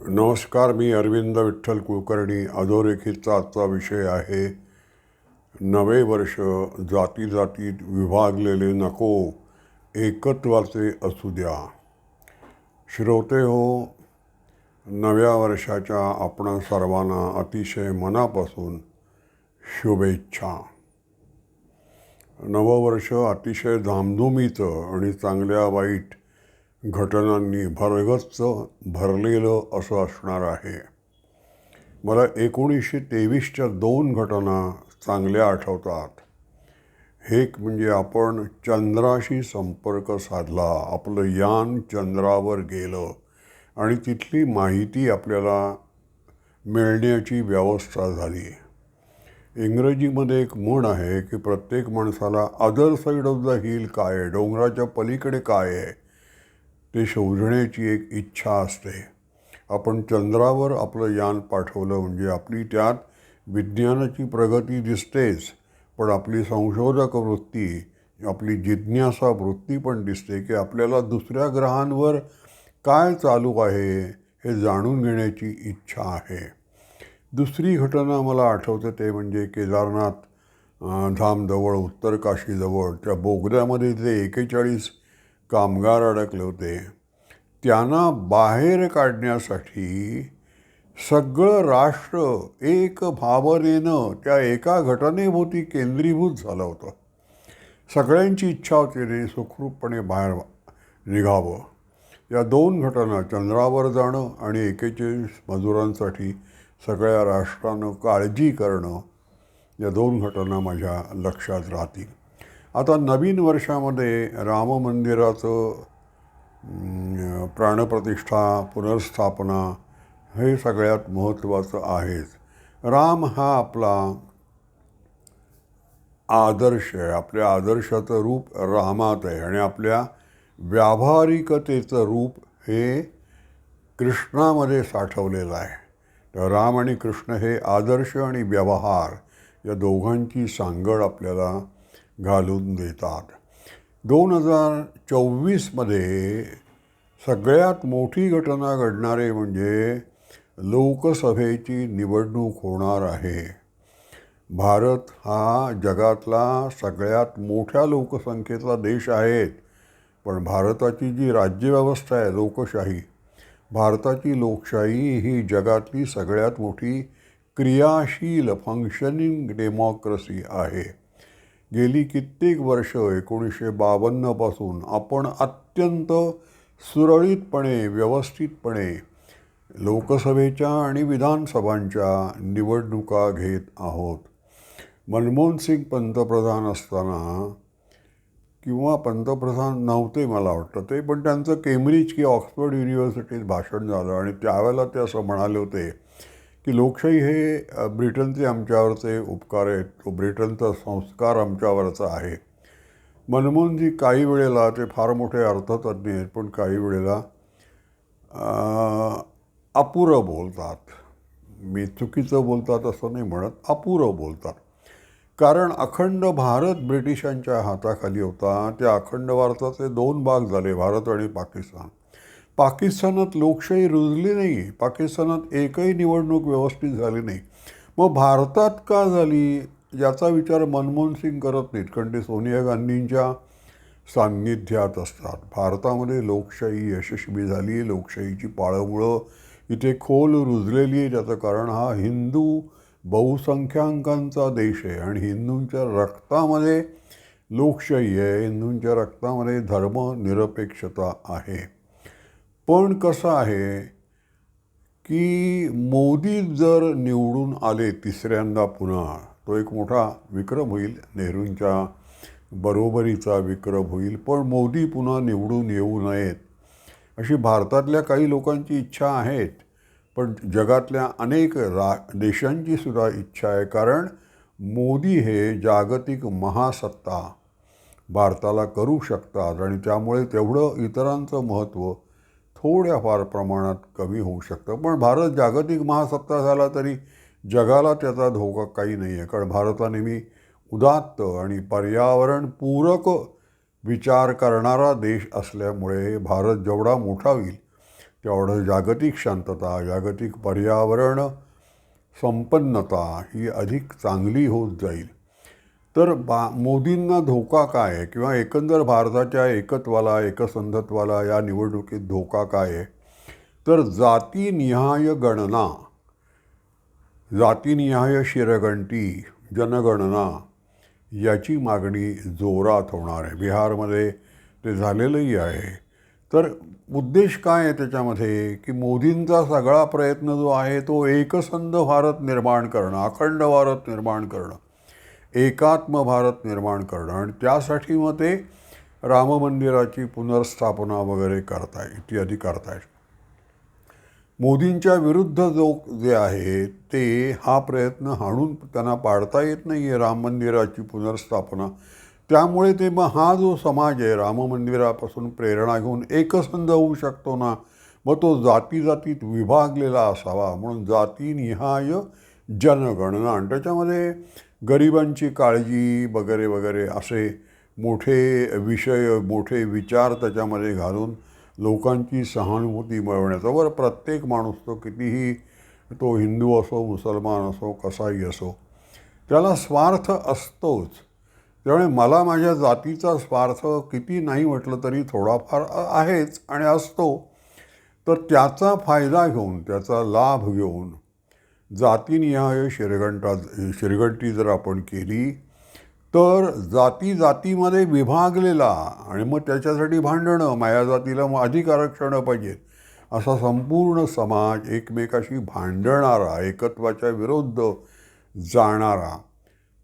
नमस्कार मी अरविंद विठ्ठल कुलकर्णी. अधोरेखितचा आजचा विषय आहे नवे वर्ष जाती जातीत विभागलेले नको एकत्वाचे असू द्या. श्रोते हो नव्या वर्षाच्या आपण सर्वांना अतिशय मनापासून शुभेच्छा. नववर्ष अतिशय धामधुमीचं आणि चांगल्या वाईट घटनांनी भरगच्च भरलेलं असं असणार आहे. मला एकोणीसशे तेवीसच्या दोन घटना चांगल्या आठवतात. एक म्हणजे आपण चंद्राशी संपर्क साधला आपलं यान चंद्रावर गेलं आणि तिथली माहिती आपल्याला मिळण्याची व्यवस्था झाली. इंग्रजीमध्ये एक म्हण आहे की प्रत्येक माणसाला other side of the hill काय आहे? डोंगराच्या पलीकडे काय आहे? ते शोधण्याची एक इच्छा असते. आपण चंद्रावर आपलं यान पाठवलं म्हणजे आपली त्यात विज्ञानाची प्रगती दिसतेच पण आपली संशोधक वृत्ती आपली जिज्ञासा वृत्ती पण दिसते की आपल्याला दुसऱ्या ग्रहांवर काय चालू आहे हे जाणून घेण्याची इच्छा आहे. दुसरी घटना मला आठवते ते म्हणजे केदारनाथ धामजवळ उत्तर काशीजवळ त्या बोगद्यामध्ये जे एकेचाळीस कामगार अडकले होते. त्यांना बाहेर काढण्यासाठी सगळं राष्ट्र एक भावनेनं त्या एका घटनेभोवती केंद्रीभूत झालं होतं. सगळ्यांची इच्छा होती रे सुखरूपपणे बाहेर निघावं. या दोन घटना चंद्रावर जाणं आणि एकेचाळीस मजुरांसाठी सगळ्या राष्ट्रानं काळजी करणं या दोन घटना माझ्या लक्षात राहतील. आता नवीन वर्षामध्ये राम मंदिराचं प्राणप्रतिष्ठा पुनर्स्थापना हे सगळ्यात महत्त्वाचं आहेच. राम हा आपला आदर्श आहे. आपल्या आदर्शाचं रूप रामात आहे आणि आपल्या व्यावहारिकतेचं रूप हे कृष्णामध्ये साठवलेलं आहे. तर राम आणि कृष्ण हे आदर्श आणि व्यवहार या दोघांची सांगड आपल्याला घालून देतात. दोन हजार चोवीसमध्ये सगळ्यात मोठी घटना घडणारे म्हणजे लोकसभेची निवडणूक होणार आहे. भारत हा जगातला सगळ्यात मोठ्या लोकसंख्येचा देश आहे. पण भारताची जी राज्यव्यवस्था आहे लोकशाही भारताची लोकशाही ही जगातली सगळ्यात मोठी क्रियाशील फंक्शनिंग डेमोक्रेसी आहे. गेली कित्येक वर्ष एकोणीसशे बावन्नपासून आपण अत्यंत सुरळीतपणे व्यवस्थितपणे लोकसभेच्या आणि विधानसभांच्या निवडणुका घेत आहोत. मनमोहन सिंग पंतप्रधान असताना किंवा पंतप्रधान नव्हते मला वाटतं ते पण त्यांचं केम्ब्रिज की ऑक्सफर्ड युनिव्हर्सिटीत भाषण झालं आणि त्यावेळेला ते असं म्हणाले होते की लोकशाही हे ब्रिटनचे आमच्यावरचे उपकार आहेत. तो ब्रिटनचा संस्कार आमच्यावरचा आहे. मनमोहनजी काही वेळेला ते फार मोठे अर्थतज्ञ आहेत पण काही वेळेला अपुरं बोलतात. मी चुकीचं बोलतात असं नाही म्हणत अपुरं बोलतात. कारण अखंड भारत ब्रिटिशांच्या हाताखाली होता. त्या अखंड भारताचे दोन भाग झाले भारत आणि पाकिस्तान. पाकिस्तानात लोकशाही रुजली नाही पाकिस्तानात एकही निवडणूक व्यवस्थित झाली नाही. मग भारतात का झाली? याचा विचार मनमोहन सिंग करत नाहीत कारण ते सोनिया गांधींच्या सान्निध्यात असतात. भारतामध्ये लोकशाही यशस्वी झाली आहे लोकशाहीची पाळंमुळं इथे खोल रुजलेली आहे त्याचं कारण हा हिंदू बहुसंख्याकांचा देश आहे. आणि हिंदूंच्या रक्तामध्ये लोकशाही आहे हिंदूंच्या रक्तामध्ये धर्मनिरपेक्षता आहे. पण कसं आहे की मोदी जर निवडून आले तिसऱ्यांदा पुन्हा तो एक मोठा विक्रम होईल नेहरूंच्या बरोबरीचा विक्रम होईल पण मोदी पुन्हा निवडून येऊ नयेत अशी भारतातल्या काही लोकांची इच्छा आहेत. पण जगातल्या अनेक रा देशांची सुद्धा इच्छा आहे कारण मोदी हे जागतिक महासत्ता भारताला करू शकतात आणि त्यामुळे तेवढं इतरांचं महत्त्व थोड्याफार प्रमाणात कमी होऊ शकतं. पण भारत जागतिक महासत्ता झाला तरी जगाला त्याचा धोका काही नाही आहे. कारण भारता नेहमी उदात्त आणि पर्यावरणपूरक विचार करणारा देश असल्यामुळे भारत जेवढा मोठा होईल तेवढं जागतिक शांतता जागतिक पर्यावरण संपन्नता ही अधिक चांगली होत जाईल. तर बा मोदींना धोका काय आहे? किंवा एकंदर भारताच्या एकत्वाला एकसंधत्वाला या निवडणुकीत धोका काय आहे? तर जातीनिहाय गणना जातीनिहाय शिरगंटी जनगणना याची मागणी जोरात होणार आहे. बिहारमध्ये ते झालेलंही आहे. तर उद्देश काय आहे त्याच्यामध्ये? की मोदींचा सगळा प्रयत्न जो आहे तो एकसंध भारत निर्माण करणं अखंड भारत निर्माण करणं. एकात्म भारत निर्माण करणं आणि त्यासाठी मग ते राम मंदिराची पुनर्स्थापना वगैरे करताय इत्यादी करतायत मोदींच्या विरुद्ध जो जे आहे ते हा प्रयत्न हाणून त्यांना पाडता येत नाही आहे राम मंदिराची पुनर्स्थापना. त्यामुळे ते मग हा जो समाज आहे राम मंदिरापासून प्रेरणा घेऊन एकसंध होऊ शकतो ना? मग तो जाती जातीत विभागलेला असावा म्हणून जातीनिहाय जनगणना. आणि त्याच्यामध्ये गरिबांची काळजी वगैरे वगैरे असे मोठे विषय मोठे विचार त्याच्यामध्ये घालून लोकांची सहानुभूती मिळवण्याचा. बरं प्रत्येक माणूस तो कितीही तो हिंदू असो मुसलमान असो कसाही असो त्याला स्वार्थ असतोच. त्यामुळे मला माझ्या जातीचा स्वार्थ किती नाही म्हटलं तरी थोडाफार आहेच आणि असतो. तर त्याचा फायदा घेऊन त्याचा लाभ घेऊन जातीनिहाय शिरगंटा शिरगंटी जर आपण केली तर जाती जातीमध्ये विभागलेला आणि मग त्याच्यासाठी भांडणं माया जातीला मग अधिक आरक्षणं पाहिजेत असा संपूर्ण समाज एकमेकाशी भांडणारा एकत्वाच्या विरुद्ध जाणारा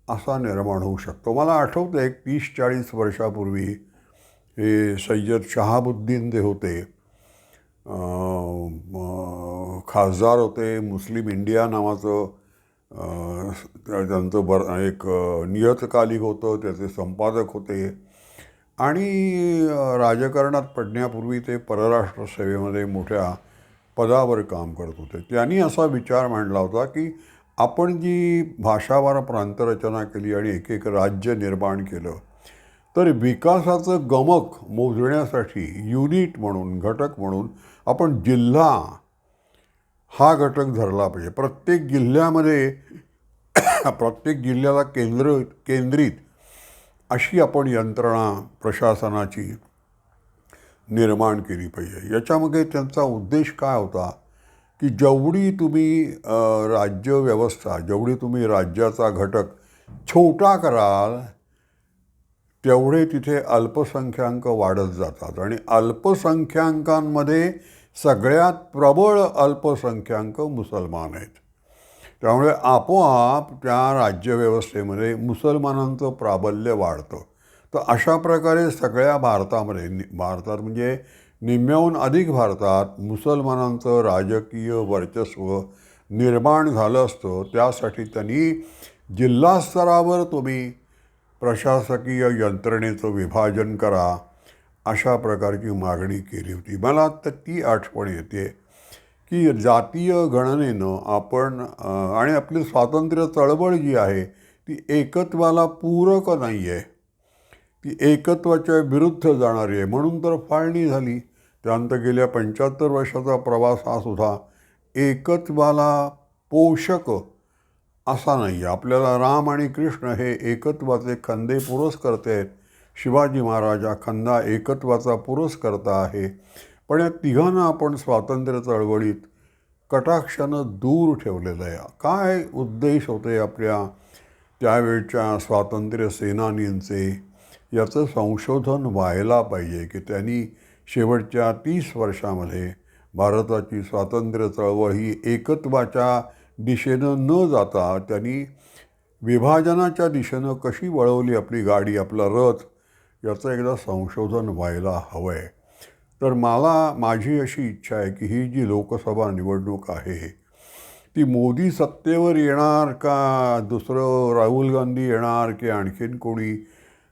असा निर्माण होऊ शकतो. मला आठवतं एक तीस चाळीस वर्षापूर्वी हे सय्यद शहाबुद्दीन जे होते खासदार होते मुस्लिम इंडिया नावाचं. त्यांचं बर एक नियतकालिक होतं त्याचे संपादक होते. आणि राजकारणात पडण्यापूर्वी ते परराष्ट्र सेवेमध्ये मोठ्या पदावर काम करत होते. त्यांनी असा विचार मांडला होता की आपण जी भाषावार प्रांतरचना केली आणि एक एक राज्य निर्माण केलं तर विकासाचं गमक मोजण्यासाठी युनिट म्हणून घटक म्हणून आपण जिल्हा हा घटक धरला पाहिजे. प्रत्येक जिल्ह्यामध्ये प्रत्येक जिल्ह्याला केंद्र केंद्रित अशी आपण यंत्रणा प्रशासनाची निर्माण केली पाहिजे. याच्यामध्ये त्यांचा उद्देश काय होता की जेवढी तुम्ही राज्य व्यवस्था जेवढी तुम्ही राज्याचा घटक छोटा कराल तेवढे तिथे अल्पसंख्याक वाढत जातात. आणि अल्पसंख्याकांमध्ये सगळ्यात प्रबळ अल्पसंख्याक मुसलमान आहेत. त्यामुळे आपोआप त्या राज्यव्यवस्थेमध्ये मुसलमानांचं प्राबल्य वाढतं. तर अशा प्रकारे सगळ्या भारतामध्ये नि भारतात म्हणजे निम्म्याहून अधिक भारतात मुसलमानांचं राजकीय वर्चस्व निर्माण झालं असतं. त्यासाठी त्यांनी जिल्हास्तरावर तुम्ही प्रशासकीय यंत्रणेचं विभाजन करा. अशा प्रकारची मागणी केली होती. मला तर ती आठवण येते की जातीय गणनेनं आपण आणि आपली स्वातंत्र्य चळवळ जी आहे ती एकत्वाला पूरक नाही आहे ती एकत्वाच्या विरुद्ध जाणारी आहे. म्हणून तर फाळणी झाली. त्यानंतर गेल्या पंच्याहत्तर वर्षाचा प्रवास हा सुद्धा एकत्वाला पोषक असा नाही आहे आपल्याला राम आणि कृष्ण हे एकत्वाचे खंदे पुरस्कर्ते आहेत. शिवाजी महाराज हा खंदा एकत्वाचा पुरस्कर्ता आहे. पण या तिघांना आपण स्वातंत्र्य चळवळीत कटाक्षानं दूर ठेवलेलं आहे. काय उद्देश होते आपल्या त्यावेळच्या स्वातंत्र्य सेनानींचे? याचं संशोधन व्हायला पाहिजे की त्यांनी शेवटच्या तीस वर्षामध्ये भारताची स्वातंत्र्य चळवळ ही एकत्वाच्या दिशेनं न जाता त्यांनी विभाजनाच्या दिशेनं कशी वळवली आपली गाडी आपला रथ याचं एकदा संशोधन व्हायला हवं आहे तर मला माझी अशी इच्छा आहे की ही जी लोकसभा निवडणूक आहे ती मोदी सत्तेवर येणार का? दुसरं राहुल गांधी येणार की आणखीन कोणी?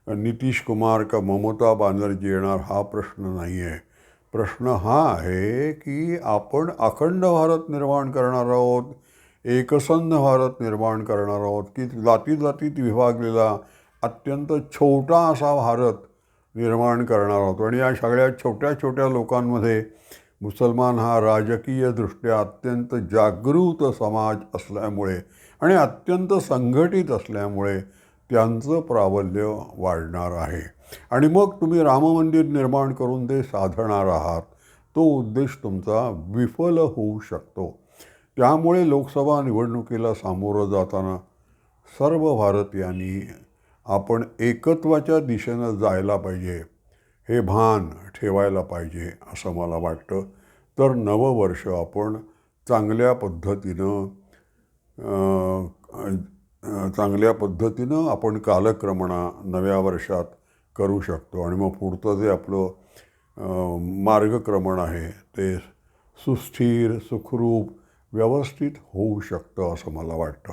नितीश कुमार का ममता बॅनर्जी येणार? हा प्रश्न नाही आहे प्रश्न हा आहे की आपण अखंड भारत निर्माण करणार आहोत एकसंध भारत निर्माण करणार आहोत की जाती जातीत विभागलेला अत्यंत छोटा असा भारत निर्माण करणार आहोत आणि या सगळ्या छोट्या छोट्या लोकांमध्ये मुसलमान हा राजकीयदृष्ट्या अत्यंत जागृत समाज असल्यामुळे आणि अत्यंत संघटित असल्यामुळे त्यांचं प्राबल्य वाढणार आहे. आणि मग तुम्ही राममंदिर निर्माण करून ते साधणार आहात. तो उद्देश तुमचा विफल होऊ शकतो. त्यामुळे लोकसभा निवडणुकीला सामोरं जाताना सर्व भारतीयांनी आपण एकत्वाच्या दिशेनं जायला पाहिजे. हे भान ठेवायला पाहिजे असं मला वाटतं. तर नववर्ष आपण चांगल्या पद्धतीनं चांगल्या पद्धतीनं आपण कालक्रमणा नव्या वर्षात करू शकतो. आणि मग पुढचं जे आपलं मार्गक्रमण आहे ते सुस्थिर सुखरूप व्यवस्थित होऊ शकतं असं मला वाटतं.